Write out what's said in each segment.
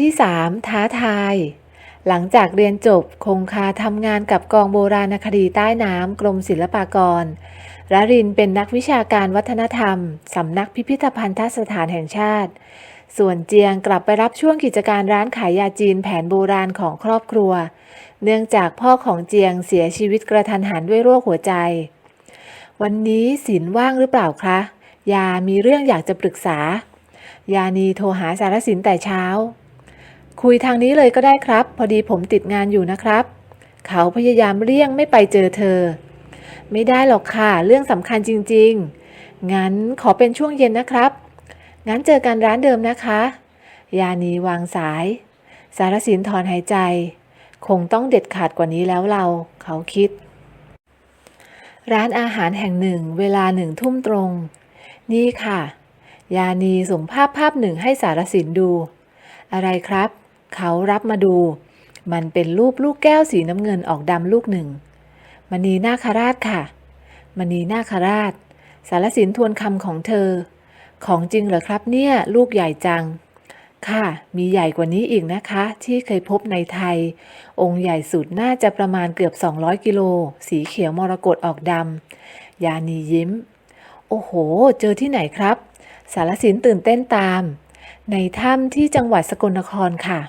ที่ 3 ท้าทาย หลังจากเรียนจบคงคาทำงานกับกองโบราณคดีใต้น้ำกรมศิลปากรระรินเป็นนักวิชาการวัฒนธรรม สำนักพิพิธภัณฑสถานแห่งชาติ ส่วนเจียงกลับไปรับช่วงกิจการร้านขายยาจีนแผนโบราณของครอบครัว เนื่องจากพ่อของเจียงเสียชีวิตกระทันหันด้วยโรคหัวใจ วันนี้ศิลว่างหรือเปล่าคะ ยามีเรื่องอยากจะปรึกษา ยานีโทรหาสารสินแต่เช้า คุยทางนี้เลยก็ได้ครับ พอดีผมติดงานอยู่นะครับ เขาพยายามเลี่ยงไม่ไปเจอเธอ ไม่ได้หรอกค่ะ เรื่องสำคัญจริง ๆ งั้นขอเป็นช่วงเย็นนะครับ งั้นเจอกันร้านเดิมนะคะ ยานีวางสาย สารสินถอนหายใจ คงต้องเด็ดขาดกว่านี้แล้วเรา เขาคิด ร้านอาหารแห่งหนึ่ง เวลาหนึ่งทุ่มตรง นี่ค่ะ ยานีส่งภาพภาพหนึ่งให้สารสินดู อะไรครับ เขารับมาดู มันเป็นรูปลูกแก้วสีน้ำเงินออกดำลูกหนึ่งมณีนาคราชค่ะมณีนาคราช สารสินทวนคำของเธอ ของจริงเหรอครับเนี่ย ลูกใหญ่จัง ค่ะ มีใหญ่กว่านี้อีกนะคะ ที่เคยพบในไทย องค์ใหญ่สุดน่าจะประมาณเกือบ 200 กิโล สีเขียวมรกตออกดำยานียิ้ม โอ้โห เจอที่ไหนครับ สารสินตื่นเต้นตาม ในถ้ำที่จังหวัดสกลนครค่ะ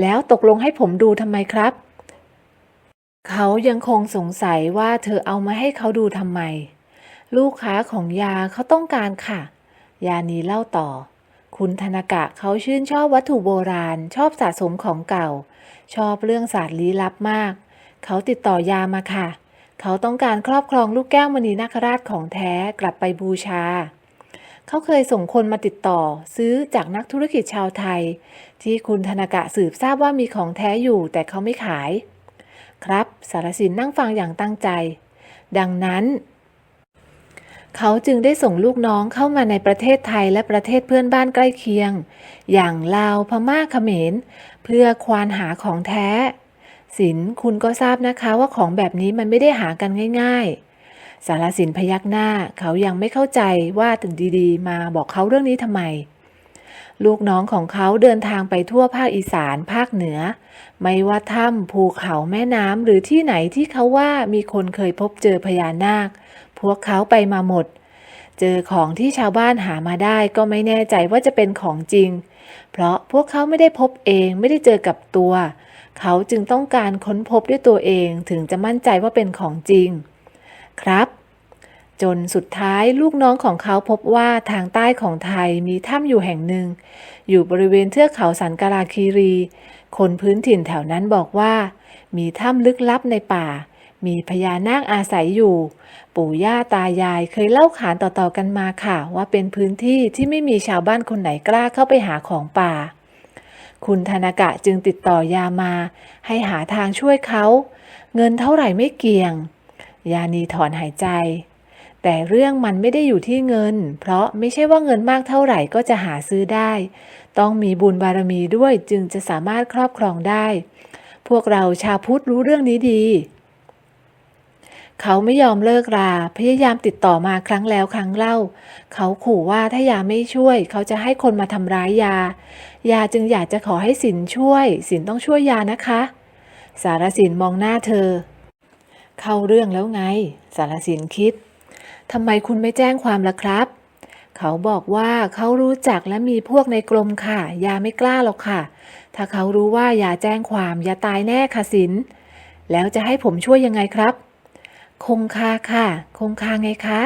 แล้วตกลงให้ผมดูทำไมครับ เขายังคงสงสัยว่าเธอเอามาให้เขาดูทำไม ลูกค้าของยาเขาต้องการค่ะ ยานีเล่าต่อ คุณธนากะเขาชื่นชอบวัตถุโบราณ ชอบสะสมของเก่า ชอบเรื่องศาสตร์ลี้ลับมาก เขาติดต่อยามาค่ะ เขาต้องการครอบครองลูกแก้วมณีนาคราชของแท้กลับไปบูชา เขาเคยส่งคนมาติดต่อ ซื้อจากนักธุรกิจชาวไทย ที่คุณธนากะสืบทราบว่ามีของแท้อยู่แต่เขาไม่ขาย ครับสารสินนั่งฟังอย่างตั้งใจ ดังนั้น เขาจึงได้ส่งลูกน้องเข้ามาในประเทศไทยและประเทศเพื่อนบ้านใกล้เคียง อย่างลาวพม่าเขมร เพื่อควานหาของแท้สินคุณก็ทราบนะคะว่าของแบบนี้มันไม่ได้หากันง่าย ๆ สารสินพยักหน้าเขายังไม่เข้าใจว่าถึงดีๆ มาบอกเขาเรื่องนี้ทำไม ลูกน้องของเขาเดินทางไปทั่วภาคอีสานภาคเหนือ ไม่ว่าถ้ำภูเขาแม่น้ำหรือที่ไหนที่เขาว่ามีคนเคยพบเจอพญานาค พวกเขาไปมาหมด เจอของที่ชาวบ้านหามาได้ก็ไม่แน่ใจว่าจะเป็นของจริง เพราะพวกเขาไม่ได้พบเองไม่ได้เจอกับตัว เขาจึงต้องการค้นพบด้วยตัวเองถึงจะมั่นใจว่าเป็นของจริง ครับ จนสุดท้ายลูกน้องของเขาพบว่าทางใต้ของไทยมีถ้ำอยู่แห่งหนึ่ง อยู่บริเวณเทือกเขาสันกาลาคีรี คนพื้นถิ่นแถวนั้นบอกว่า มีถ้ำลึกลับในป่า มีพญานาคอาศัยอยู่ ปู่ย่าตายายเคยเล่าขานต่อๆกันมาค่ะ ว่าเป็นพื้นที่ที่ไม่มีชาวบ้านคนไหนกล้าเข้าไปหาของป่าคุณธนากะจึงติดต่อยามา ให้หาทางช่วยเขา เงินเท่าไหร่ไม่เกี่ยง ยานีถอนหายใจ แต่เรื่องมันไม่ได้อยู่ที่เงิน เพราะไม่ใช่ว่าเงินมากเท่าไหร่ก็จะหาซื้อได้ ต้องมีบุญบารมีด้วยจึงจะสามารถครอบครองได้ พวกเราชาวพุทธรู้เรื่องนี้ดี เขาไม่ยอมเลิกรา พยายามติดต่อมาครั้งแล้วครั้งเล่า เขาขู่ว่าถ้ายาไม่ช่วย เขาจะให้คนมาทำร้ายยา ยาจึงอยากจะขอให้สินช่วย สินต้องช่วยยานะคะ สารสินมองหน้าเธอ เข้าเรื่องแล้วไง สารสินคิดทำไมคุณไม่แจ้งความล่ะครับ เขาบอกว่าเขารู้จักและมีพวกในกรมค่ะ ยาไม่กล้าหรอกค่ะ ถ้าเขารู้ว่าอย่าแจ้งความอย่าตายแน่ค่ะสิน แล้วจะให้ผมช่วยยังไงครับ คงคาค่ะ คงคาไงคะ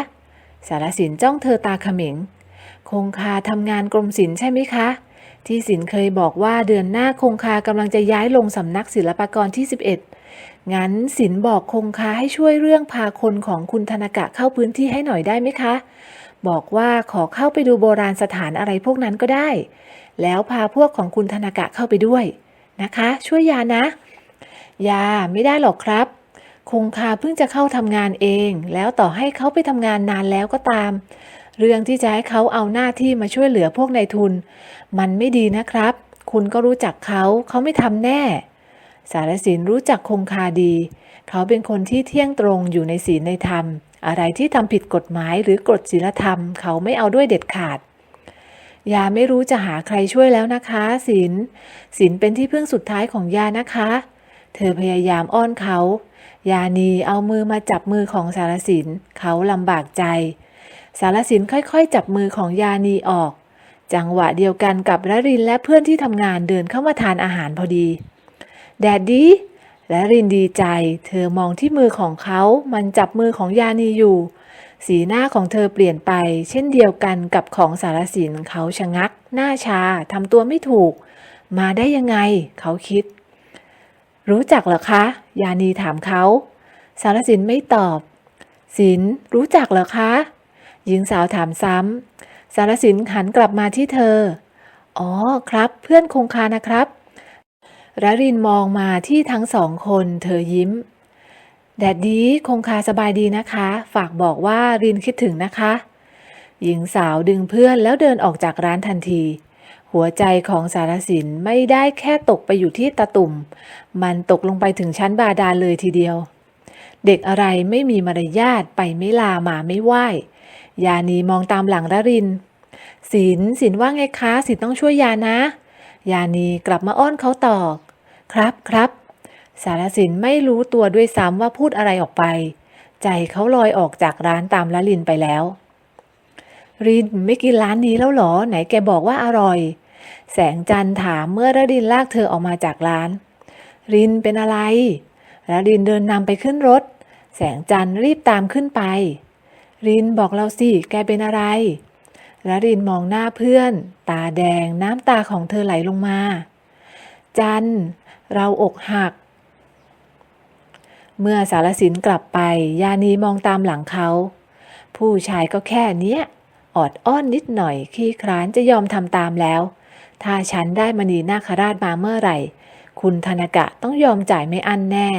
สารสินจ้องเธอตาเขม็ง คงคาทำงานกรมศิลป์ใช่ไหมคะ ที่สินเคยบอกว่าเดือนหน้าคงคากำลังจะย้ายลงสำนักศิลปากรที่ 11 งั้นสินบอกคงคาให้ช่วยเรื่องพาคนของคุณธนากะเข้าพื้นที่ให้หน่อยได้ไหมคะ บอกว่าขอเข้าไปดูโบราณสถานอะไรพวกนั้นก็ได้ แล้วพาพวกของคุณธนากะเข้าไปด้วยนะคะ ช่วยยานะ ยาไม่ได้หรอกครับ คงคาเพิ่งจะเข้าทำงานเอง แล้วต่อให้เขาไปทำงานนานแล้วก็ตาม เรื่องที่จะให้เขาเอาหน้าที่มาช่วยเหลือพวกนายทุน มันไม่ดีนะครับ คุณก็รู้จักเขาเขาไม่ทำแน่ สารสินรู้จักคงคาดี เขาเป็นคนที่เที่ยงตรงอยู่ในศีลในธรรม อะไรที่ทำผิดกฎหมายหรือกฎศีลธรรม เขาไม่เอาด้วยเด็ดขาดยาไม่รู้จะหาใครช่วยแล้วนะคะศิลศิลเป็นที่พึ่งสุดท้ายของยานะคะ เธอพยายามอ้อนเขา ยานีเอามือมาจับมือของสารสิน เขาลำบากใจ สารสินค่อยๆ จับมือของยานีออก จังหวะเดียวกันกับระรินและเพื่อนที่ทำงานเดินเข้ามาทานอาหารพอดี แดดดีและรินดีใจ เธอมองที่มือของเขา มันจับมือของยานีอยู่ สีหน้าของเธอเปลี่ยนไป เช่นเดียวกันกับของสารสิน เขาชะงัก หน้าชา ทำตัวไม่ถูก มาได้ยังไง เขาคิด รู้จักเหรอคะ ยานีถามเขา สารสินไม่ตอบ สิน รู้จักเหรอคะ หญิงสาวถามซ้ำสารสินหันกลับมาที่เธอ อ๋อครับ เพื่อนคงคานะครับ ระรินมองมาที่ทั้งสองคนเธอยิ้ม แดดดีคงคาสบายดีนะคะ ฝากบอกว่ารินคิดถึงนะคะ หญิงสาวดึงเพื่อนแล้วเดินออกจากร้านทันที หัวใจของสารสินไม่ได้แค่ตกไปอยู่ที่ตะตุ่ม มันตกลงไปถึงชั้นบาดาลเลยทีเดียว เด็กอะไรไม่มีมารยาทไปไม่ลามาไม่ไหวยานีมองตามหลังระรินศิลศิลว่าไงคะศิลต้องช่วยยานะ ยานีกลับมาอ้อนเขาต่อ ครับครับ สารสินไม่รู้ตัวด้วยซ้ำว่าพูดอะไรออกไป ใจเขาลอยออกจากร้านตามละลินไปแล้ว รินไม่กินร้านนี้แล้วหรอ ไหนแกบอกว่าอร่อย แสงจันถามเมื่อระดินลากเธอออกมาจากร้าน รินเป็นอะไรระดินเดินนำไปขึ้นรถ แสงจันรีบตามขึ้นไป รินบอกเราสิ แกเป็นอะไรระรินมองหน้าเพื่อน ตาแดงน้ำตาของเธอไหลลงมา จัน เราอกหัก เมื่อสารสินกลับไป ยานีมองตามหลังเขา ผู้ชายก็แค่เนี้ย ออดอ้อนนิดหน่อย ขี้คร้านจะยอมทำตามแล้ว ถ้าฉันได้มณีนาคราชมาเมื่อไหร่ คุณธนกะต้องยอมจ่ายไม่อั้นแน่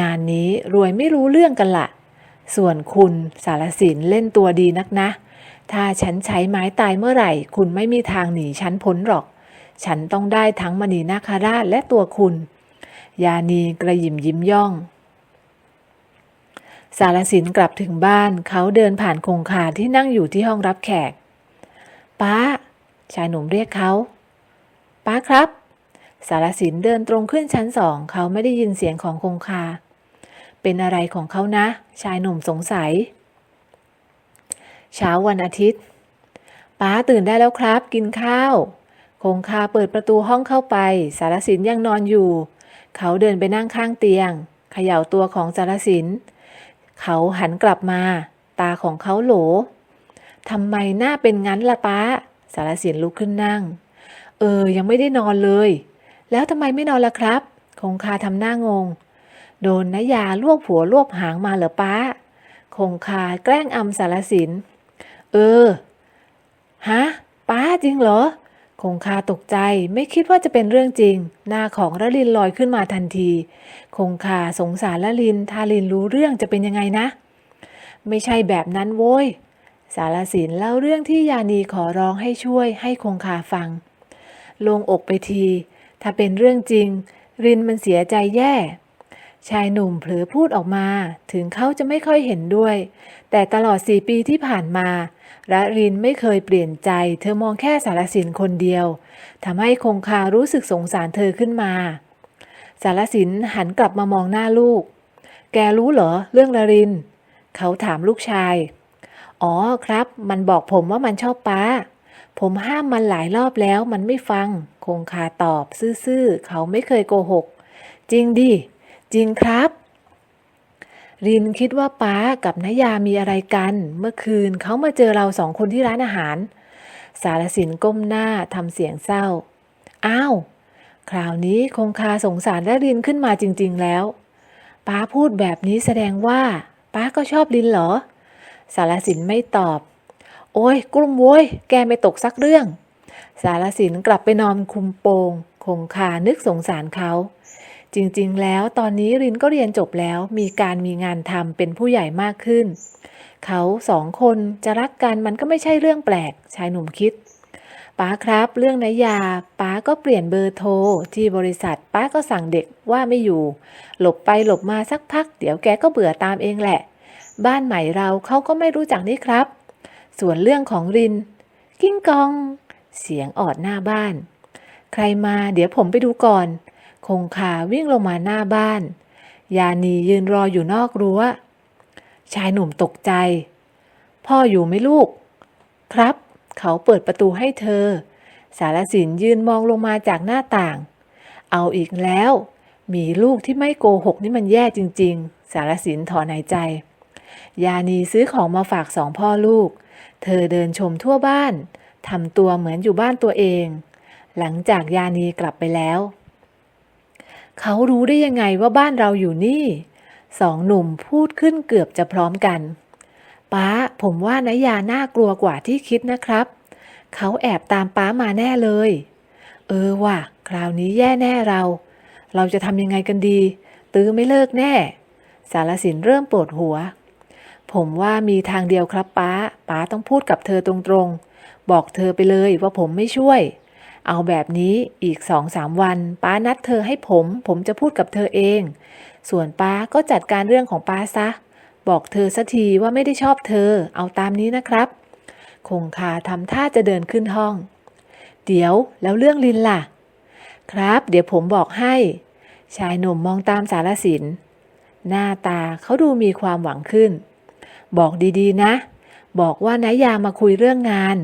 งานนี้รวยไม่รู้เรื่องกันละส่วนคุณสารสินเล่นตัวดีนักนะ ถ้าฉันใช้ไม้ตายเมื่อไหร่ คุณไม่มีทางหนีฉันพ้นหรอก ฉันต้องได้ทั้งมณีนาคราชและตัวคุณ ยานีกระยิมยิ้มย่อง สารสินกลับถึงบ้านเขาเดินผ่านคงคาที่นั่งอยู่ที่ห้องรับแขก ป้า ชายหนุ่มเรียกเขา ป้าครับ สารสินเดินตรงขึ้นชั้นสอง เขาไม่ได้ยินเสียงของคงคา เป็นอะไรของเขานะ ชายหนุ่มสงสัย เช้าวันอาทิตย์ป้าตื่นได้แล้วครับ กินข้าว คงคาเปิดประตูห้องเข้าไป สารสินยังนอนอยู่ เขาเดินไปนั่งข้างเตียงเขย่าตัวของสารสิน เขาหันกลับมา ตาของเขาโหลทำไมหน้าเป็นงั้นล่ะป้า สารสินลุกขึ้นนั่ง เออ ยังไม่ได้นอนเลย แล้วทำไมไม่นอนล่ะครับ คงคาทำหน้างง โดนนายาลวกผัวลวกหางมาเหรอป้า คงคาแกล้งอำสารสิน เออ ฮะ ป้าจริงเหรอ คงคาตกใจไม่คิดว่าจะเป็นเรื่องจริง หน้าของละลินลอยขึ้นมาทันที คงคาสงสารละลินถ้าลินรู้เรื่องจะเป็นยังไงนะ ไม่ใช่แบบนั้นโว้ย สารสินเล่าเรื่องที่ยานีขอร้องให้ช่วยให้คงคาฟังลงอกไปที ถ้าเป็นเรื่องจริง รินมันเสียใจแย่ ชายหนุ่มเผลอพูดออกมา ถึงเขาจะไม่ค่อยเห็นด้วย แต่ตลอดสี่ปีที่ผ่านมาระรินไม่เคยเปลี่ยนใจ เธอมองแค่สารสินคนเดียวทำให้คงคารู้สึกสงสารเธอขึ้นมา สารสินหันกลับมามองหน้าลูก แกรู้เหรอเรื่องระริน เขาถามลูกชาย อ๋อครับ มันบอกผมว่ามันชอบป้า ผมห้ามมันหลายรอบแล้วมันไม่ฟัง คงคาตอบ ซื่อๆ เขาไม่เคยโกหก จริงดิ จริงครับ รินคิดว่าป้ากับนายามีอะไรกัน เมื่อคืนเขามาเจอเราสองคนที่ร้านอาหาร สารสินก้มหน้าทำเสียงเศร้า อ้าว คราวนี้คงคาสงสารและรินขึ้นมาจริง ๆ แล้ว ป้าพูดแบบนี้แสดงว่า ป้าก็ชอบรินเหรอ สารสินไม่ตอบ โอ้ยกลุ้มโว้ย แกไม่ตกสักเรื่อง สารสินกลับไปนอนคุมโปง คงคานึกสงสารเขา จริงๆ แล้วตอนนี้รินก็เรียนจบแล้วมีการมีงานทำเป็นผู้ใหญ่มากขึ้น เขาสองคนจะรักกันมันก็ไม่ใช่เรื่องแปลกชายหนุ่มคิดป้าครับ เรื่องนายาป้าก็เปลี่ยนเบอร์โทรที่บริษัทป้าก็สั่งเด็กว่าไม่อยู่ หลบไปหลบมาสักพัก เดี๋ยวแกก็เบื่อตามเองแหละ บ้านใหม่เราเขาก็ไม่รู้จักนี่ครับ ส่วนเรื่องของริน กิ้งกอง เสียงออดหน้าบ้าน ใครมาเดี๋ยวผมไปดูก่อน คงคาวิ่งลงมาหน้าบ้าน ยานียืนรออยู่นอกรั้ว ชายหนุ่มตกใจ พ่ออยู่ไหมลูก ครับ เขาเปิดประตูให้เธอ สารสินยืนมองลงมาจากหน้าต่าง เอาอีกแล้ว มีลูกที่ไม่โกหกนี่มันแย่จริง ๆ สารสินถอนหายใจ ยานีซื้อของมาฝากสองพ่อลูก เธอเดินชมทั่วบ้านทำตัวเหมือนอยู่บ้านตัวเอง หลังจากยานีกลับไปแล้ว เขารู้ได้ยังไงว่าบ้านเราอยู่นี่สองหนุ่มพูดขึ้นเกือบจะพร้อมกัน ป้าผมว่านายาน่ากลัวกว่าที่คิดนะครับ เขาแอบตามป้ามาแน่เลย เออว่ะ คราวนี้แย่แน่เรา เราจะทำยังไงกันดี ตื้อไม่เลิกแน่ สารสินเริ่มปวดหัว ผมว่ามีทางเดียวครับป้า ป้าต้องพูดกับเธอตรงๆ บอกเธอไปเลยว่าผมไม่ช่วย เอาแบบนี้อีกสองสามวัน ป้านัดเธอให้ผม ผมจะพูดกับเธอเอง ส่วนป้าก็จัดการเรื่องของป้าซะ บอกเธอสักทีว่าไม่ได้ชอบเธอ เอาตามนี้นะครับ คงคาทำท่าจะเดินขึ้นห้อง เดี๋ยวแล้วเรื่องลินล่ะ ครับ เดี๋ยวผมบอกให้ ชายหนุ่มมองตามสารสิน หน้าตาเขาดูมีความหวังขึ้น บอกดีๆนะ บอกว่านายามาคุยเรื่องงาน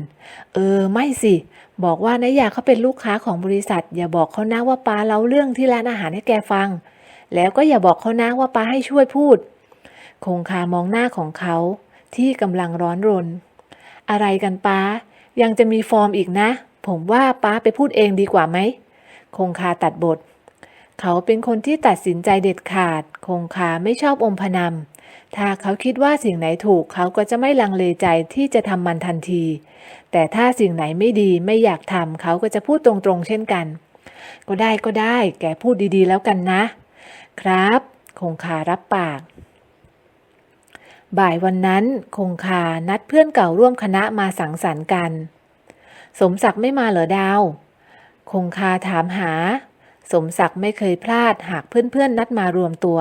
เออ ไม่สิ บอกว่านายาเขาเป็นลูกค้าของบริษัท อย่าบอกเขานะว่าป้าเล่าเรื่องที่ร้านอาหารให้แกฟัง แล้วก็อย่าบอกเขานะว่าป้าให้ช่วยพูด คงคามองหน้าของเขา ที่กำลังร้อนรน อะไรกันป้า ยังจะมีฟอร์มอีกนะ ผมว่าป้าไปพูดเองดีกว่าไหม คงคาตัดบท เขาเป็นคนที่ตัดสินใจเด็ดขาด คงคาไม่ชอบอมพนำ ถ้าเขาคิดว่าสิ่งไหนถูกเขาก็จะไม่ลังเลใจที่จะทำมันทันที แต่ถ้าสิ่งไหนไม่ดีไม่อยากทำเขาก็จะพูดตรงๆ เช่นกัน ก็ได้ก็ได้ แกพูดดีๆ แล้วกันนะ ครับ คงคารับปาก บ่ายวันนั้น คงคานัดเพื่อนเก่าร่วมคณะมาสังสรรค์กัน สมศักดิ์ไม่มาเหรอดาว คงคาถามหา สมศักดิ์ไม่เคยพลาดหากเพื่อนๆนัดมารวมตัว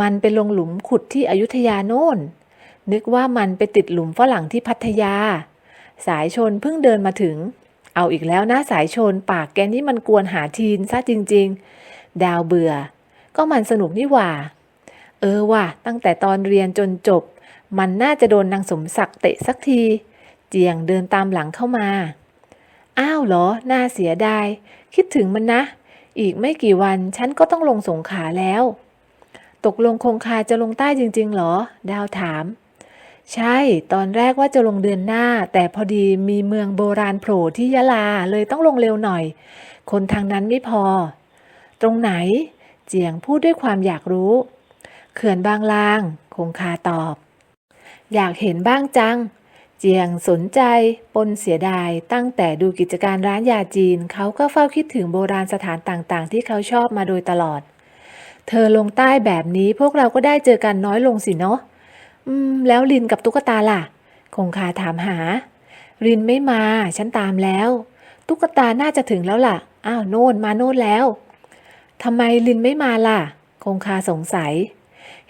มันไปลงหลุมขุดที่อยุธยาโน่น นึกว่ามันไปติดหลุมฝรั่งที่พัทยา สายชนเพิ่งเดินมาถึง เอาอีกแล้วนะสายชนปากแกนี่มันกวนหาทีนซะจริง ๆ ดาวเบื่อ ก็มันสนุกนี่หว่า เออว่ะตั้งแต่ตอนเรียนจนจบ มันน่าจะโดนนางสมศักดิ์เตะสักที เจียงเดินตามหลังเข้ามา อ้าวเหรอ น่าเสียดาย คิดถึงมันนะ อีกไม่กี่วันฉันก็ต้องลงสงขาแล้ว ตกลงคงคาจะลงใต้จริงๆเหรอ ดาวถาม ใช่ ตอนแรกว่าจะลงเดือนหน้า แต่พอดีมีเมืองโบราณโผล่ที่ยะลาเลยต้องลงเร็วหน่อย คนทางนั้นไม่พอ ตรงไหน เจียงพูดด้วยความอยากรู้ เขื่อนบางลาง คงคาตอบ อยากเห็นบ้างจัง เจียงสนใจ ปนเสียดาย ตั้งแต่ดูกิจการร้านยาจีน เขาก็เฝ้าคิดถึงโบราณสถานต่างๆ ที่เขาชอบมาโดยตลอด เธอลงใต้แบบนี้พวกเราก็ได้เจอกันน้อยลงสิเนาะอืม แล้วลินกับตุ๊กตาล่ะ คงคาถามหา รินไม่มา ฉันตามแล้ว ตุ๊กตาน่าจะถึงแล้วล่ะ อ้าวโน่นมาโน่นแล้วทำไมลินไม่มาล่ะ คงคาสงสัย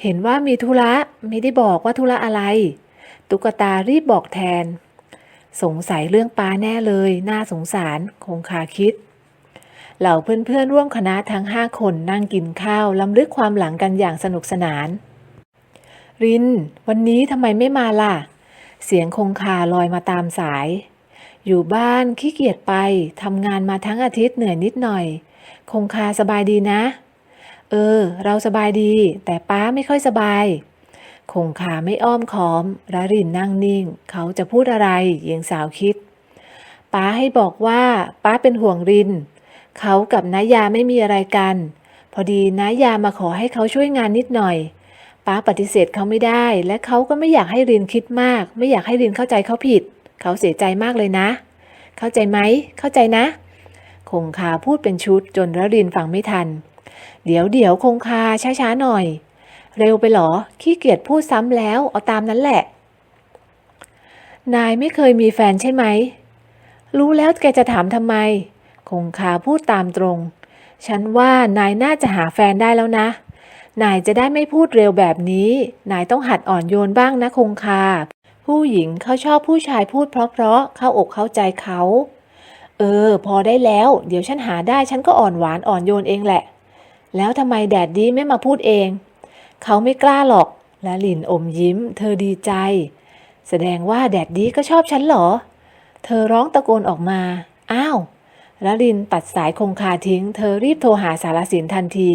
เห็นว่ามีธุระไม่ได้บอกว่าธุระอะไร ตุ๊กตารีบบอกแทน สงสัยเรื่องป้าแน่เลย น่าสงสาร คงคาคิด เหล่าเพื่อนๆร่วมคณะทั้งห้าคนนั่งกินข้าวล้ำลึกความหลังกันอย่างสนุกสนาน ริน วันนี้ทำไมไม่มาล่ะ เสียงคงคาลอยมาตามสาย อยู่บ้านขี้เกียจไปทำงานมาทั้งอาทิตย์เหนื่อยนิดหน่อย คงคาสบายดีนะ เออ เราสบายดี แต่ป้าไม่ค่อยสบาย คงคาไม่อ้อมค้อมระรินนั่งนิ่ง เขาจะพูดอะไรหญิงสาวคิดป้าให้บอกว่าป้าเป็นห่วงริน เขากับน้ายาไม่มีอะไรกัน พอดีน้ายามาขอให้เขาช่วยงานนิดหน่อยป้าปฏิเสธเขาไม่ได้ และเขาก็ไม่อยากให้รินคิดมาก ไม่อยากให้รินเข้าใจเขาผิด เขาเสียใจมากเลยนะ เข้าใจไหมเข้าใจนะ คงคาพูดเป็นชุดจนระรินฟังไม่ทัน เดี๋ยวเดี๋ยวคงคาช้าๆหน่อย เร็วไปหรอ ขี้เกียจพูดซ้ำแล้วเอาตามนั้นแหละ นายไม่เคยมีแฟนใช่ไหม รู้แล้วแกจะถามทำไม คงคาพูดตามตรง ฉันว่านายน่าจะหาแฟนได้แล้วนะ นายจะได้ไม่พูดเร็วแบบนี้ นายต้องหัดอ่อนโยนบ้างนะคงคา ผู้หญิงเขาชอบผู้ชายพูดเพราะๆเข้าอกเข้าใจเขา เออ พอได้แล้ว เดี๋ยวฉันหาได้ฉันก็อ่อนหวานอ่อนโยนเองแหละ แล้วทำไมแดดดีไม่มาพูดเอง เขาไม่กล้าหรอก และหลินอมยิ้ม เธอดีใจ แสดงว่าแดดดีก็ชอบฉันเหรอ เธอร้องตะโกนออกมา อ้าว ล้วลินตัดสายคงคาทิ้ง เธอรีบโทรหาสารสินทันที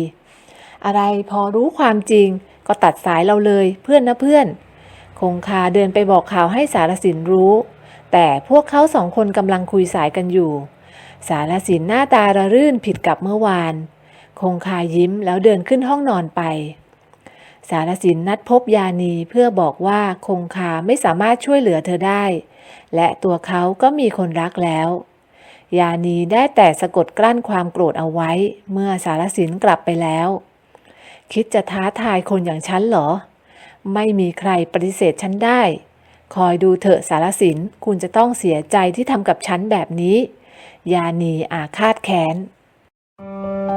อะไรพอรู้ความจริง ก็ตัดสายเราเลยเพื่อนนะเพื่อน คงคาเดินไปบอกข่าวให้สารสินรู้ แต่พวกเขาสองคนกำลังคุยสายกันอยู่ สารสินหน้าตาระรื่นผิดกับเมื่อวาน คงคายิ้มแล้วเดินขึ้นห้องนอนไป สารสินนัดพบยานีเพื่อบอกว่าคงคาไม่สามารถช่วยเหลือเธอได้ และตัวเขาก็มีคนรักแล้ว ยานีได้แต่สะกดกลั้นความโกรธเอาไว้ เมื่อสารสินกลับไปแล้ว คิดจะท้าทายคนอย่างฉันเหรอ ไม่มีใครปฏิเสธฉันได้ คอยดูเถอะสารสินคุณจะต้องเสียใจที่ทำกับฉันแบบนี้ ยานีอาฆาตแค้นขอ